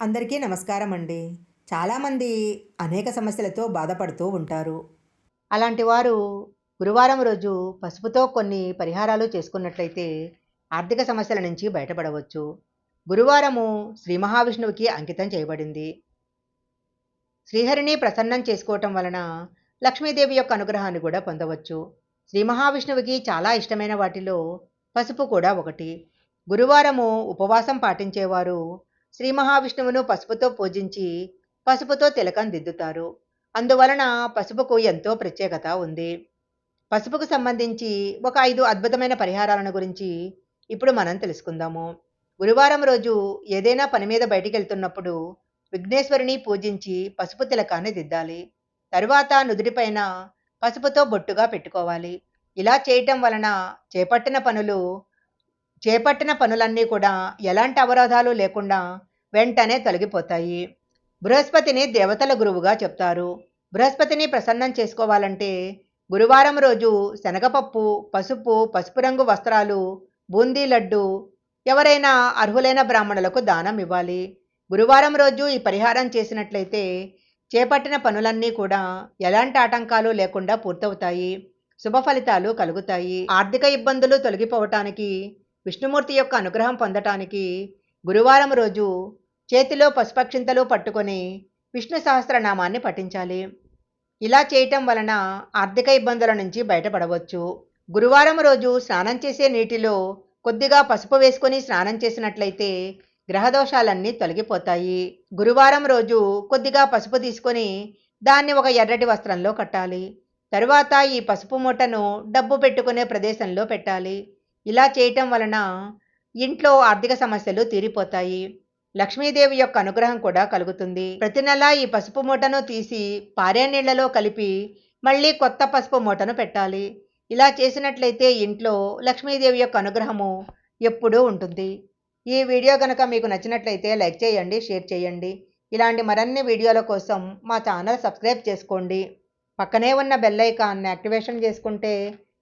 అందరికీ నమస్కారం అండి. చాలామంది అనేక సమస్యలతో బాధపడుతూ ఉంటారు. అలాంటి వారు గురువారం రోజు పసుపుతో కొన్ని పరిహారాలు చేసుకున్నట్లయితే ఆర్థిక సమస్యల నుంచి బయటపడవచ్చు. గురువారము శ్రీ మహావిష్ణువుకి అంకితం చేయబడింది. శ్రీహరిని ప్రసన్నం చేసుకోవటం వలన లక్ష్మీదేవి యొక్క అనుగ్రహాన్ని కూడా పొందవచ్చు. శ్రీ మహావిష్ణువుకి చాలా ఇష్టమైన వాటిలో పసుపు కూడా ఒకటి. గురువారము ఉపవాసం పాటించేవారు శ్రీ మహావిష్ణువును పసుపుతో పూజించి పసుపుతో తిలకం దిద్దుతారు. అందువలన పసుపుకు ఎంతో ప్రత్యేకత ఉంది. పసుపుకు సంబంధించి ఒక ఐదు అద్భుతమైన పరిహారాలను గురించి ఇప్పుడు మనం తెలుసుకుందాము. గురువారం రోజు ఏదైనా పని మీద బయటికి వెళ్తున్నప్పుడు విఘ్నేశ్వరిని పూజించి పసుపు తిలకాన్ని దిద్దాలి. తరువాత నుదుటిపైన పసుపుతో బొట్టుగా పెట్టుకోవాలి. ఇలా చేయటం వలన చేపట్టిన పనులు చేపట్టిన పనులన్నీ కూడా ఎలాంటి అవరోధాలు లేకుండా వెంటనే తొలగిపోతాయి. బృహస్పతిని దేవతల గురువుగా చెప్తారు. బృహస్పతిని ప్రసన్నం చేసుకోవాలంటే గురువారం రోజు శనగపప్పు పసుపు పసుపు రంగు వస్త్రాలు బూందీ లడ్డు ఎవరైనా అర్హులైన బ్రాహ్మణులకు దానం ఇవ్వాలి. గురువారం రోజు ఈ పరిహారం చేసినట్లయితే చేపట్టిన పనులన్నీ కూడా ఎలాంటి ఆటంకాలు లేకుండా పూర్తవుతాయి. శుభ ఫలితాలు కలుగుతాయి. ఆర్థిక ఇబ్బందులు తొలగిపోవటానికి విష్ణుమూర్తి యొక్క అనుగ్రహం పొందటానికి గురువారం రోజు చేతిలో పసుపక్షింతలు పట్టుకొని విష్ణు సహస్రనామాన్ని పఠించాలి. ఇలా చేయటం వలన ఆర్థిక ఇబ్బందుల నుంచి బయటపడవచ్చు. గురువారం రోజు స్నానం చేసే నీటిలో కొద్దిగా పసుపు వేసుకొని స్నానం చేసినట్లయితే గ్రహదోషాలన్నీ తొలగిపోతాయి. గురువారం రోజు కొద్దిగా పసుపు తీసుకొని దాన్ని ఒక ఎర్రటి వస్త్రంలో కట్టాలి. తరువాత ఈ పసుపు మూటను డబ్బు పెట్టుకునే ప్రదేశంలో పెట్టాలి. ఇలా చేయటం వలన ఇంట్లో ఆర్థిక సమస్యలు తీరిపోతాయి. లక్ష్మీదేవి యొక్క అనుగ్రహం కూడా కలుగుతుంది. ప్రతి నెల ఈ పసుపు మూటను తీసి పారే నీళ్ళలో కలిపి మళ్ళీ కొత్త పసుపు మూటను పెట్టాలి. ఇలా చేసినట్లయితే ఇంట్లో లక్ష్మీదేవి యొక్క అనుగ్రహము ఎప్పుడూ ఉంటుంది. ఈ వీడియో కనుక మీకు నచ్చినట్లయితే లైక్ చేయండి షేర్ చేయండి. ఇలాంటి మరిన్ని వీడియోల కోసం మా ఛానల్ సబ్స్క్రైబ్ చేసుకోండి. పక్కనే ఉన్న బెల్ ఐకాన్ని యాక్టివేషన్ చేసుకుంటే